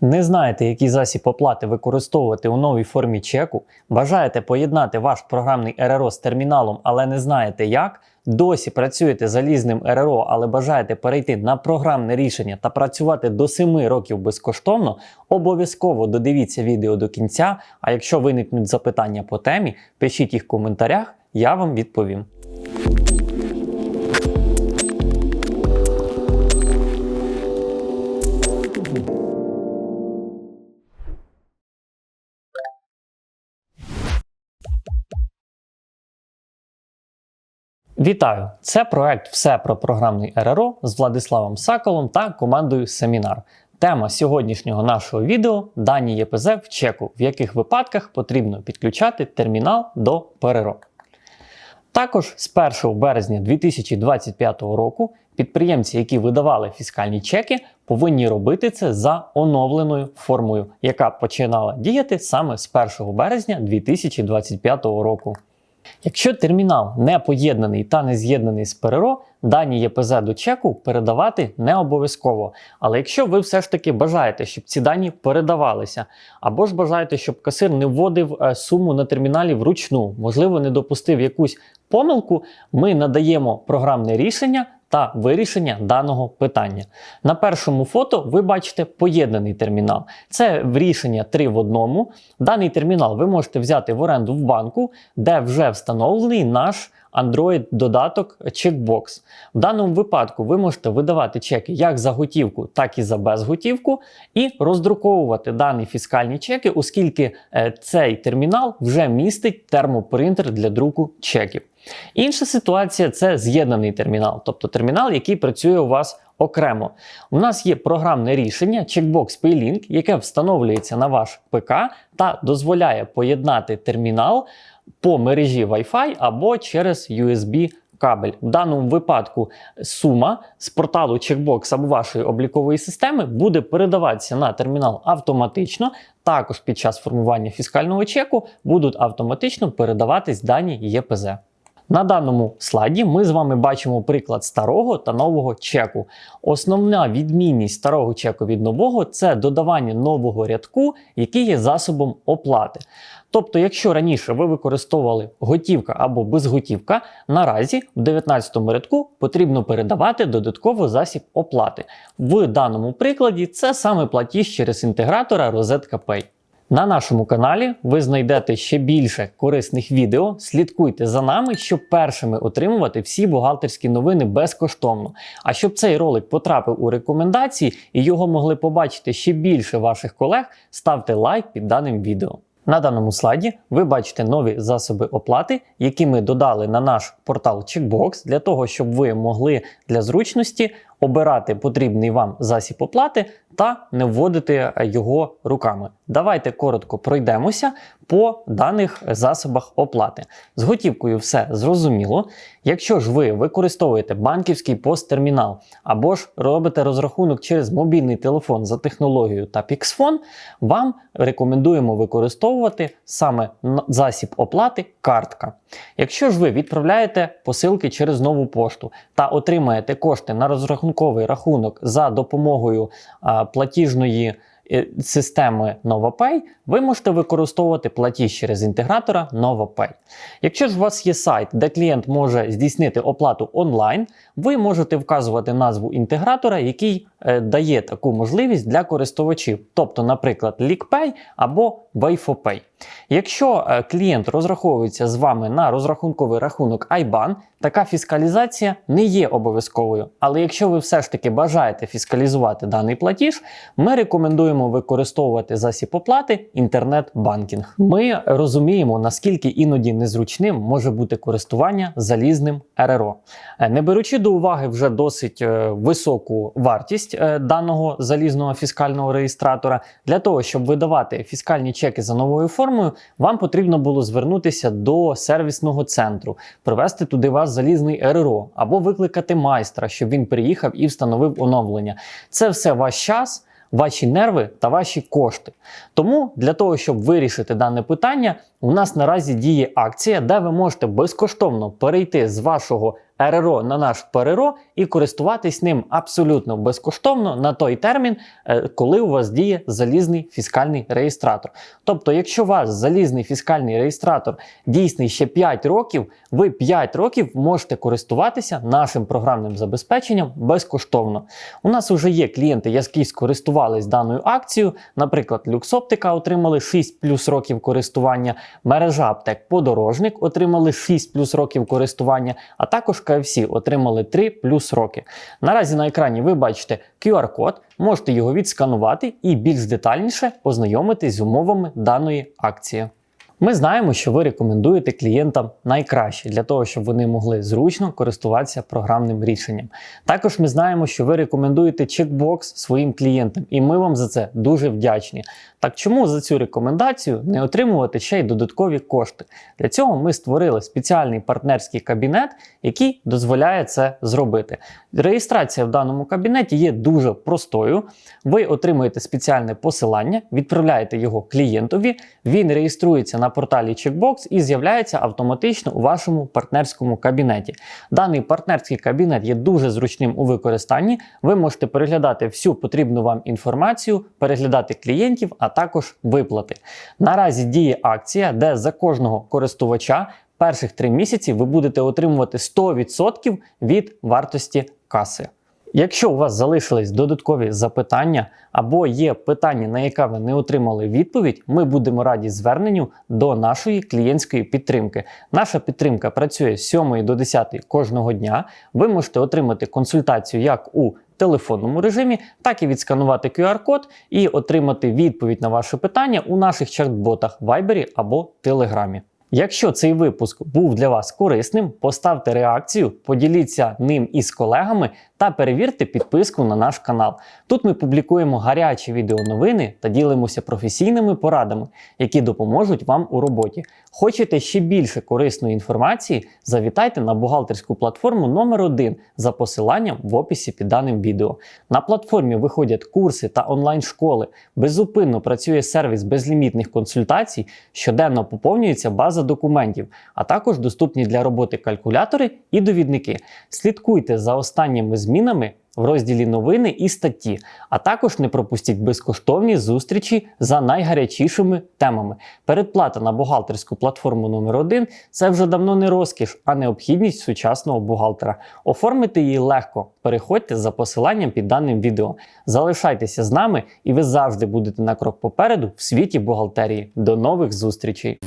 Не знаєте, який засіб оплати використовувати у новій формі чеку? Бажаєте поєднати ваш програмний РРО з терміналом, але не знаєте як? Досі працюєте залізним РРО, але бажаєте перейти на програмне рішення та працювати до 7 років безкоштовно? Обов'язково додивіться відео до кінця. А якщо виникнуть запитання по темі, пишіть їх в коментарях, я вам відповім. Вітаю! Це проект Все про програмний РРО з Владиславом Саколом та командою Семінар. Тема сьогоднішнього нашого відео дані ЄПЗ в чеку, в яких випадках потрібно підключати термінал до ПРРО. Також з 1 березня 2025 року підприємці, які видавали фіскальні чеки, повинні робити це за оновленою формою, яка починала діяти саме з 1 березня 2025 року. Якщо термінал не поєднаний та не з'єднаний з ПРРО, дані ЄПЗ до чеку передавати не обов'язково. Але якщо ви все ж таки бажаєте, щоб ці дані передавалися, або ж бажаєте, щоб касир не вводив е, суму на терміналі вручну, можливо, не допустив якусь помилку, ми надаємо програмне рішення. Та вирішення даного питання. На першому фото ви бачите поєднаний термінал. Це рішення 3 в одному. Даний термінал ви можете взяти в оренду в банку, де вже встановлений наш Android-додаток Checkbox. В даному випадку ви можете видавати чеки як за готівку, так і за безготівку, і роздруковувати дані фіскальні чеки, оскільки е, цей термінал вже містить термопринтер для друку чеків. Інша ситуація це з'єднаний термінал, тобто термінал, який працює у вас окремо. У нас є програмне рішення Checkbox PayLink, яке встановлюється на ваш ПК та дозволяє поєднати термінал по мережі Wi-Fi або через USB. Кабель в даному випадку сума з порталу Checkbox або вашої облікової системи буде передаватися на термінал автоматично. Також під час формування фіскального чеку будуть автоматично передаватись дані ЄПЗ. На даному слайді ми з вами бачимо приклад старого та нового чеку. Основна відмінність старого чеку від нового це додавання нового рядку, який є засобом оплати. Тобто, якщо раніше ви використовували готівка або безготівка, наразі в 19 рядку потрібно передавати додатково засіб оплати. В даному прикладі це саме платіж через інтегратора Розетка Pay. На нашому каналі ви знайдете ще більше корисних відео. Слідкуйте за нами, щоб першими отримувати всі бухгалтерські новини безкоштовно. А щоб цей ролик потрапив у рекомендації і його могли побачити ще більше ваших колег, ставте лайк під даним відео. На даному слайді ви бачите нові засоби оплати, які ми додали на наш портал Checkbox, для того, щоб ви могли для зручності обирати потрібний вам засіб оплати та не вводити його руками. Давайте коротко пройдемося по даних засобах оплати. З готівкою все зрозуміло. Якщо ж ви використовуєте банківський посттермінал або ж робите розрахунок через мобільний телефон за технологією та Pixphone, вам рекомендуємо використовувати саме засіб оплати картка. Якщо ж ви відправляєте посилки через нову пошту та отримаєте кошти на розрахунковий рахунок за допомогою платіжної е, системи NovaPay, ви можете використовувати платіж через інтегратора NovaPay. Якщо ж у вас є сайт, де клієнт може здійснити оплату онлайн, ви можете вказувати назву інтегратора, який дає таку можливість для користувачів, тобто, наприклад, LeakPay або WayFoPay. Якщо е, клієнт розраховується з вами на розрахунковий рахунок IBAN, така фіскалізація не є обов'язковою. Але якщо ви все ж таки бажаєте фіскалізувати даний платіж, ми рекомендуємо використовувати засіб оплати інтернет-банкінг. Ми розуміємо, наскільки іноді незручним може бути користування залізним РРО. Е, не беручи до уваги вже досить е, високу вартість даного залізного фіскального реєстратора, для того, щоб видавати фіскальні чеки за новою формою, вам потрібно було звернутися до сервісного центру, привезти туди вас залізний РРО або викликати майстра, щоб він приїхав і встановив оновлення. Це все ваш час. Ваші нерви та ваші кошти. Тому для того, щоб вирішити дане питання, у нас наразі діє акція, де ви можете безкоштовно перейти з вашого РРО на наш ПРРО і користуватись ним абсолютно безкоштовно на той термін, е, коли у вас діє залізний фіскальний реєстратор. Тобто, якщо у вас залізний фіскальний реєстратор дійсний ще 5 років, ви 5 років можете користуватися нашим програмним забезпеченням безкоштовно. У нас вже є клієнти, які скористувались даною акцією. Наприклад, Люксоптика отримали 6 плюс років користування, мережа аптек Подорожник отримали 6 плюс років користування, а також KFC отримали 3 плюс роки. Наразі на екрані ви бачите QR-код, можете його відсканувати і більш детальніше ознайомитись з умовами даної акції. Ми знаємо, що ви рекомендуєте клієнтам найкраще для того, щоб вони могли зручно користуватися програмним рішенням. Також ми знаємо, що ви рекомендуєте чекбокс своїм клієнтам, і ми вам за це дуже вдячні. Так чому за цю рекомендацію не отримувати ще й додаткові кошти? Для цього ми створили спеціальний партнерський кабінет, який дозволяє це зробити. Реєстрація в даному кабінеті є дуже простою. Ви отримуєте спеціальне посилання, відправляєте його клієнтові, він реєструється на порталі Checkbox і з'являється автоматично у вашому партнерському кабінеті. Даний партнерський кабінет є дуже зручним у використанні. Ви можете переглядати всю потрібну вам інформацію, переглядати клієнтів, а також виплати. Наразі діє акція, де за кожного користувача перших три місяці ви будете отримувати 100% від вартості каси. Якщо у вас залишились додаткові запитання або є питання, на яке ви не отримали відповідь, ми будемо раді зверненню до нашої клієнтської підтримки. Наша підтримка працює з 7 до 10 кожного дня. Ви можете отримати консультацію як у телефонному режимі, так і відсканувати QR-код і отримати відповідь на ваше питання у наших чат-ботах Viber або Телеграмі. Якщо цей випуск був для вас корисним, поставте реакцію, поділіться ним із колегами та перевірте підписку на наш канал. Тут ми публікуємо гарячі відеоновини та ділимося професійними порадами, які допоможуть вам у роботі. Хочете ще більше корисної інформації? Завітайте на бухгалтерську платформу номер 1 за посиланням в описі під даним відео. На платформі виходять курси та онлайн-школи. Безупинно працює сервіс безлімітних консультацій, щоденно поповнюється база документів, а також доступні для роботи калькулятори і довідники. Слідкуйте за останніми змінами в розділі новини і статті, а також не пропустіть безкоштовні зустрічі за найгарячішими темами. Передплата на бухгалтерську платформу номер 1 це вже давно не розкіш, а необхідність сучасного бухгалтера. Оформити її легко. Переходьте за посиланням під даним відео. Залишайтеся з нами, і ви завжди будете на крок попереду в світі бухгалтерії. До нових зустрічей!